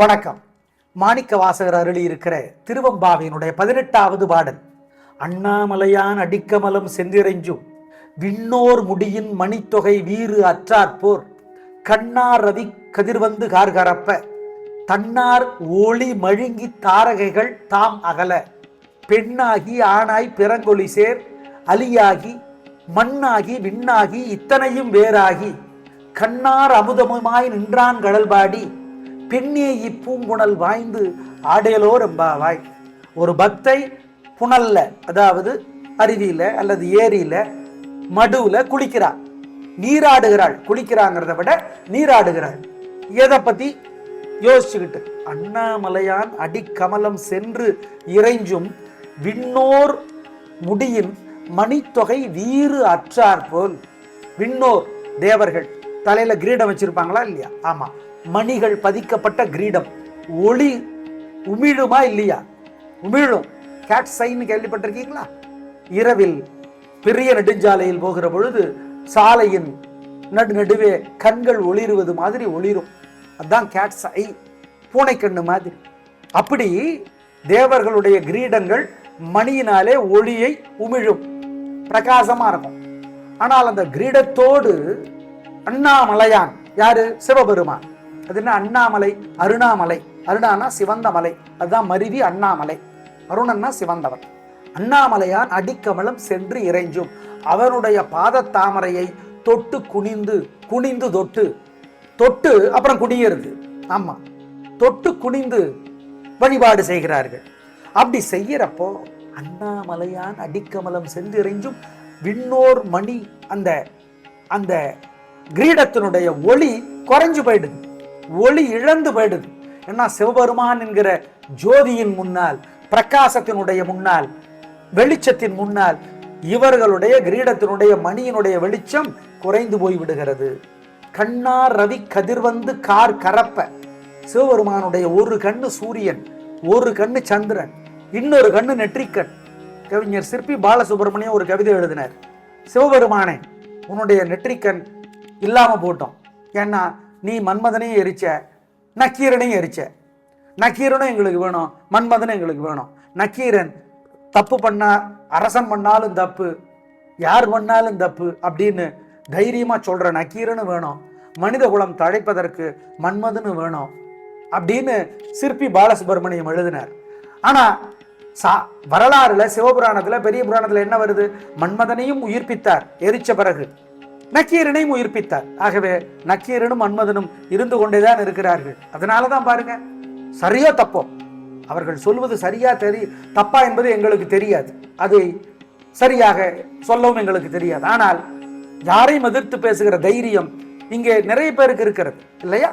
வணக்கம். மாணிக்க வாசகர் அருளி இருக்கிற திருவம்பாவினுடைய பதினெட்டாவது பாடல். அண்ணாமலையான் அடிக்கமலம் சென்றிறைஞ்சும் விண்ணோர் முடியின் மணித்தொகை வீறு அற்றாற்போர் கண்ணார் ரவி கதிர்வந்து கார்கரப்ப தன்னார் ஒளி மழுங்கி தாரகைகள் தாம் அகல. பெண்ணாகி ஆணாய் பிறங்கொலி சேர் அலியாகி மண்ணாகி விண்ணாகி இத்தனையும் வேறாகி. கண்ணார் அமுதமுமாய் நின்றான் கடல்பாடி பெண்ணே இப்பூங்குணல் வாய்ந்து ஆடேலோ ரெம்பாவாய் ஒரு பக்தை புனல்ல அதாவது அருவியில் அல்லது ஏரியில் மடுவில் குளிக்கிறாள் நீராடுகிறாள் குளிக்கிறாங்கிறத விட நீராடுகிறாள். எதை பற்றி யோசிச்சுக்கிட்டு. அண்ணாமலையான் அடிக்கமலம் சென்று இறைஞ்சும் விண்ணோர் முடியின் மணித்தொகை வீறு அற்றார் போல். விண்ணோர் தேவர்கள் தலையில் கிரீடம் வச்சுருப்பாங்களா இல்லையா? ஆமாம் மணிகள் பதிக்கப்பட்ட கிரீடம். ஒளி உமிழுமா இல்லையா? உமிழும். கேட் சைன் கேள்விப்பட்டிருக்கீங்களா? இரவில் பெரிய நெடுஞ்சாலையில் போகிற பொழுது சாலையின் நடு நடுவே கண்கள் ஒளிருவது மாதிரி ஒளிரும். அதான் கேட்ஸ் ஐ பூனைக்கண்ணு மாதிரி. அப்படி தேவர்களுடைய கிரீடங்கள் மணியினாலே ஒளியை உமிழும். பிரகாசமா இருக்கும். ஆனால் அந்த கிரீடத்தோடு அண்ணாமலையான் யாரு? சிவபெருமான். அது என்ன? அண்ணாமலை அருணாமலை. அருணானா சிவந்த மலை. அதுதான் மருவி அண்ணாமலை. அருணன்னா சிவந்தவன். அண்ணாமலையான் அடிக்கமலம் சென்று இறைஞ்சும். அவனுடைய பாத தாமரையை தொட்டு குனிந்து குனிந்து தொட்டு தொட்டு அப்புறம் குனியறது ஆமாம் தொட்டு குனிந்து வழிபாடு செய்கிறார்கள். அப்படி செய்கிறப்போ அண்ணாமலையான் அடிக்கமலம் சென்று இறைஞ்சும். விண்ணோர் மணி அந்த அந்த கிரீடத்தினுடைய ஒளி குறைஞ்சு போயிடுது. ஒளி இழந்து போயிடுது. ஏன்னா சிவபெருமான் என்கிற ஜோதியின் முன்னால் பிரகாசத்தினுடைய முன்னால் வெளிச்சத்தின் முன்னால் இவர்களுடைய கிரீடத்தினுடைய மணியினுடைய வெளிச்சம் குறைந்து போய் விடுகிறது. கண்ணார் ரவி கதிர்வந்து கார் கரப்ப. சிவபெருமானுடைய ஒரு கண்ணு சூரியன் ஒரு கண்ணு சந்திரன் இன்னொரு கண்ணு நெற்றிக்கண். கவிஞர் சிற்பி பாலசுப்ரமணியம் ஒரு கவிதை எழுதினார். சிவபெருமானே உன்னுடைய நெற்றிக்கண் இல்லாமல் போட்டோம். ஏன்னா நீ மன்மதனையும் எரிச்ச நக்கீரனையும் எரிச்ச. நக்கீரனும் எங்களுக்கு வேணும் மன்மதனும் எங்களுக்கு வேணும். நக்கீரன் தப்பு பண்ணா அரசன் பண்ணாலும் தப்பு. யார் பண்ணாலும் தப்பு அப்படின்னு தைரியமாக சொல்கிற நக்கீரனு வேணும். மனித குலம் தழைப்பதற்கு மன்மதனு வேணும் அப்படின்னு சிற்பி பாலசுப்ரமணியம் எழுதினார். ஆனால் சா வரலாறுல சிவபுராணத்தில் பெரிய புராணத்தில் என்ன வருது? மன்மதனையும் உயிர்ப்பித்தார் எரிச்ச பிறகு. நக்கீரனையும் உயிர்ப்பித்தார். ஆகவே நக்கீரனும் மன்மதனும் இருந்து கொண்டேதான் இருக்கிறார்கள். அதனால தான் பாருங்க சரியோ தப்போ. அவர்கள் சொல்வது சரியா தெரிய தப்பா என்பது எங்களுக்கு தெரியாது. அதை சரியாக சொல்லவும் எங்களுக்கு தெரியாது. ஆனால் யாரையும் எதிர்த்து பேசுகிற தைரியம் இங்கே நிறைய பேருக்கு இருக்கிறது இல்லையா?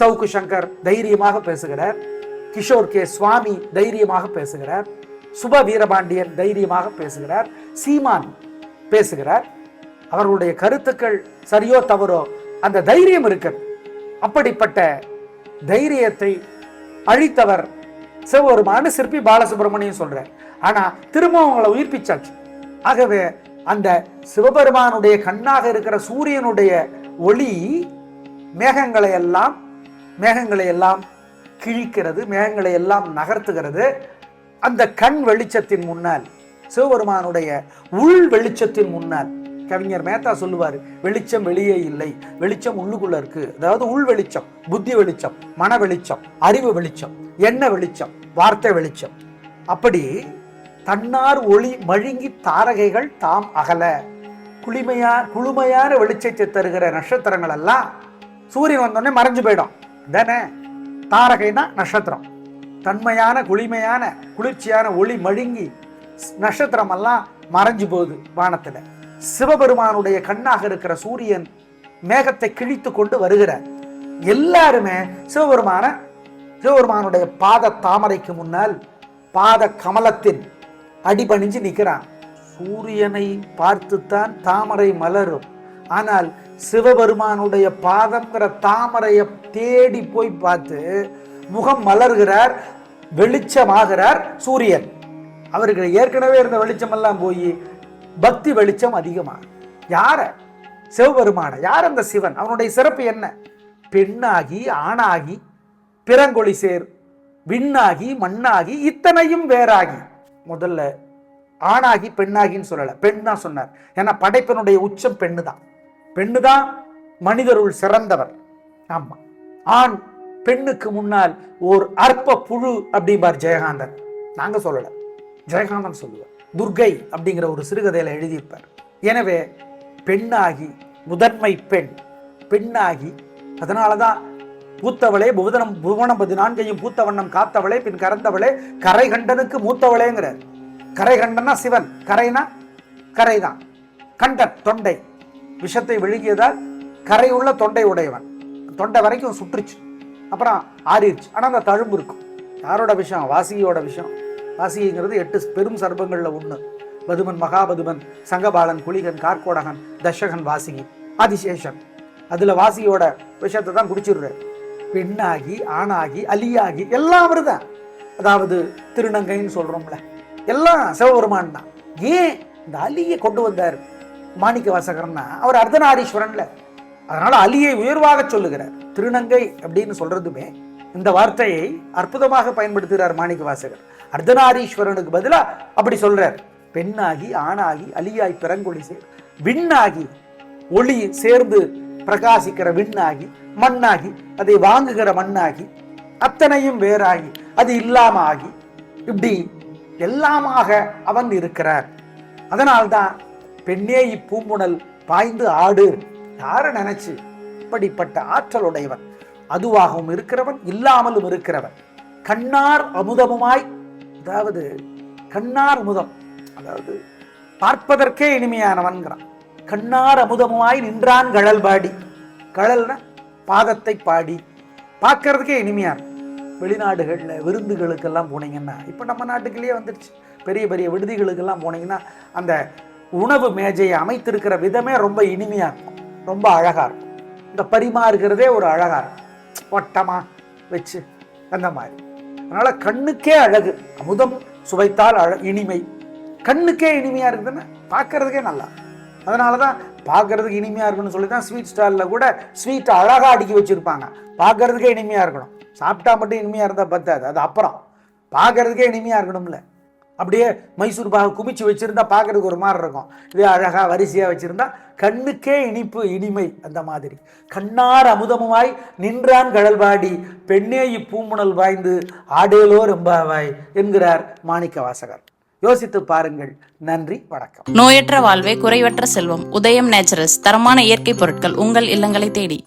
சவுக்கு சங்கர் தைரியமாக பேசுகிறார். கிஷோர் கே. சுவாமி தைரியமாக பேசுகிறார். சுப வீரபாண்டியன் தைரியமாக பேசுகிறார். சீமான் பேசுகிறார். அவர்களுடைய கருத்துக்கள் சரியோ தவறோ அந்த தைரியம் இருக்கிறது. அப்படிப்பட்ட தைரியத்தை அழித்தவர் சிவபெருமானு சிற்பி பாலசுப்ரமணியம் சொல்றார். ஆனா திரும்பவும் அவங்களை உயிர்ப்பிச்சாச்சு. ஆகவே அந்த சிவபெருமானுடைய கண்ணாக இருக்கிற சூரியனுடைய ஒளி மேகங்களை எல்லாம் மேகங்களை எல்லாம் கிழிக்கிறது மேகங்களை எல்லாம் நகர்த்துகிறது. அந்த கண் வெளிச்சத்தின் முன்னால் சிவபெருமானுடைய உள் வெளிச்சத்தின் முன்னால் கவிஞர் மேத்தா சொல்லுவார் வெளிச்சம் வெளியே இல்லை. வெளிச்சம் உள்ளுக்குள்ளே இருக்குது அதாவது உள் வெளிச்சம் புத்தி வெளிச்சம் மன வெளிச்சம் அறிவு வெளிச்சம் எண்ண வெளிச்சம் வார்த்தை வெளிச்சம். அப்படி தன்னார் ஒளி மழுங்கி தாரகைகள் தாம் அகல. குளிமையா குளுமையான வெளிச்சத்தை தருகிற நட்சத்திரங்கள் எல்லாம் சூரியன் வந்தோடனே மறைஞ்சு போயிடும். தானே தாரகைனா நட்சத்திரம். தன்மையான குளிமையான குளிர்ச்சியான ஒளி மழுங்கி நட்சத்திரம் எல்லாம் மறைஞ்சு போகுது வானத்தில். சிவபெருமானுடைய கண்ணாக இருக்கிற சூரியன் மேகத்தை கிழித்து கொண்டு வருகிறார். எல்லாருமே சிவபெருமான சிவபெருமானுடைய பாத தாமரைக்கு முன்னால் பாத கமலத்தின் அடிபணிஞ்சு நிற்கிறான். சூரியனை பார்த்துத்தான் தாமரை மலரும். ஆனால் சிவபெருமானுடைய பாதம்ங்கிற தாமரையை தேடி போய் பார்த்து முகம் மலர்கிறார் வெளிச்சமாகிறார் சூரியன். அவருக்கு ஏற்கனவே இருந்த வெளிச்சமெல்லாம் போய் பக்தி வெளிச்சம் அதிகமாக யார? சிவபெருமான. யார் அந்த சிவன்? அவனுடைய சிறப்பு என்ன? பெண்ணாகி ஆணாகி பிறங்கொழி சேர் விண்ணாகி மண்ணாகி இத்தனையும் வேறாகி. முதல்ல ஆணாகி பெண்ணாகின்னு சொல்லலை. பெண் தான் சொன்னார். ஏன்னா படைப்பினுடைய உச்சம் பெண்ணு தான் பெண்ணு தான் மனிதருள் சிறந்தவர். ஆமாம் ஆண் பெண்ணுக்கு முன்னால் ஓர் அற்ப புழு அப்படிம்பார் ஜெயகாந்தன். நாங்கள் சொல்லலை. ஜெயகாந்தன் சொல்லுவார். துர்கை அப்படிங்கிற ஒரு சிறுகதையில் எழுதியிருப்பார். எனவே பெண்ணாகி முதன்மை பெண் பெண்ணாகி அதனால தான் பூத்தவளே புவதனம் புவனம் பதினான்கையும் பூத்த வண்ணம் காத்தவளே பின் கறந்தவளே கரை கண்டனுக்கு மூத்தவளேங்கிறார். கரை கண்டனா சிவன் கரைனா கரைதான். கண்டன் தொண்டை. விஷத்தை விழுங்கியதால் கரையுள்ள தொண்டை உடையவன். தொண்டை வரைக்கும் சுற்றுச்சு. அப்புறம் ஆறிடுச்சு ஆனால் அந்த தழும்பு இருக்கும். யாரோட விஷயம்? வாசிகையோட விஷயம். வாசிங்கிறது எட்டு பெரும் சர்பங்களில் ஒன்று பதுமன் மகாபதுமன் சங்கபாலன் குளிகன் கார்கோடகன் தஷகன் வாசிகி. ஆதிசேஷன். அதில் வாசியோட விஷயத்தை தான் குடிச்சிடுறாரு பெண்ணாகி ஆணாகி அலியாகி எல்லாம் அவர் தான் அதாவது திருநங்கைன்னு சொல்கிறோம்ல எல்லாம் சிவபெருமான் தான். ஏன் இந்த அலியை கொண்டு வந்தார்? மாணிக்க வாசகர்னா அவர் அர்த்தநாரீஸ்வரன்ல. அதனால அலியை உயர்வாக சொல்லுகிறார். திருநங்கை அப்படின்னு சொல்றதுமே இந்த வார்த்தையை அற்புதமாக பயன்படுத்துகிறார் மாணிக்க வாசகர். அர்த்தநாரீஸ்வரனுக்கு பதிலாக அப்படி சொல்கிறார் பெண்ணாகி ஆணாகி அலியாய் பிறங்கொழி சேர் விண்ணாகி ஒளி சேர்ந்து பிரகாசிக்கிற விண்ணாகி மண்ணாகி அதை வாங்குகிற மண்ணாகி அத்தனையும் வேறாகி அது இல்லாம ஆகி இப்படி எல்லாமாக அவன் இருக்கிறார். அதனால்தான் பெண்ணே இப்பூம்புணல் பாய்ந்து ஆடு. யாரை நினைச்சு? இப்படிப்பட்ட ஆற்றலுடையவன். அதுவாகவும் இருக்கிறவன் இல்லாமலும் இருக்கிறவன். கண்ணார் அமுதமுமாய் அதாவது கண்ணார் அமுதம். அதாவது பார்ப்பதற்கே இனிமையானவன்கிறான். கண்ணார் அமுதமாய் நின்றான் கழல் பாடி. கழல்னா பாதத்தை பாடி. பார்க்கறதுக்கே இனிமையாக இருக்கும். வெளிநாடுகளில் விருந்துகளுக்கெல்லாம் போனீங்கன்னா இப்போ நம்ம நாட்டுக்குள்ளேயே வந்துடுச்சு. பெரிய பெரிய விடுதிகளுக்கெல்லாம் போனீங்கன்னா அந்த உணவு மேஜையை அமைத்திருக்கிற விதமே ரொம்ப இனிமையாக இருக்கும். ரொம்ப அழகாக இருக்கும். இந்த பரிமாறுகிறதே ஒரு அழகாக இருக்கும். வட்டமாக வச்சு அந்த மாதிரி. அதனால் கண்ணுக்கே அழகு அமுதம் சுவைத்தால் அழ இனிமை. கண்ணுக்கே இனிமையாக இருக்குதுன்னு பார்க்கறதுக்கே நல்லா. அதனால தான் பார்க்கறதுக்கு இனிமையாக இருக்குன்னு சொல்லி தான் ஸ்வீட் ஸ்டாலில் கூட ஸ்வீட் அழகாக அடுக்கி வச்சுருப்பாங்க. பார்க்கறதுக்கே இனிமையாக இருக்கணும். சாப்பிட்டா மட்டும் இனிமையாக இருந்தால் பத்தாது அது அப்புறம். பார்க்கறதுக்கே இனிமையாக இருக்கணும்ல. அப்படியே மைசூர் பாக குமிச்சு வச்சுருந்தா பார்க்கறதுக்கு ஒரு மாதிரி இருக்கும். இதே அழகாக வரிசையாக வச்சுருந்தா கண்ணுக்கே இனிப்பு இனிமை அந்த மாதிரி. கண்ணார் அமுதமுமாய் நின்றான் கடல்பாடி பெண்ணே இப்பூமுணல் வாய்ந்து ஆடேலோ ரெம்பாவாய் என்கிறார் மாணிக்க வாசகர் யோசித்து பாருங்கள். நன்றி வணக்கம். நோயற்ற வாழ்வே குறைவற்ற செல்வம். உதயம் நேச்சுரல்ஸ் தரமான இயற்கை பொருட்கள் உங்கள் இல்லங்களை தேடி.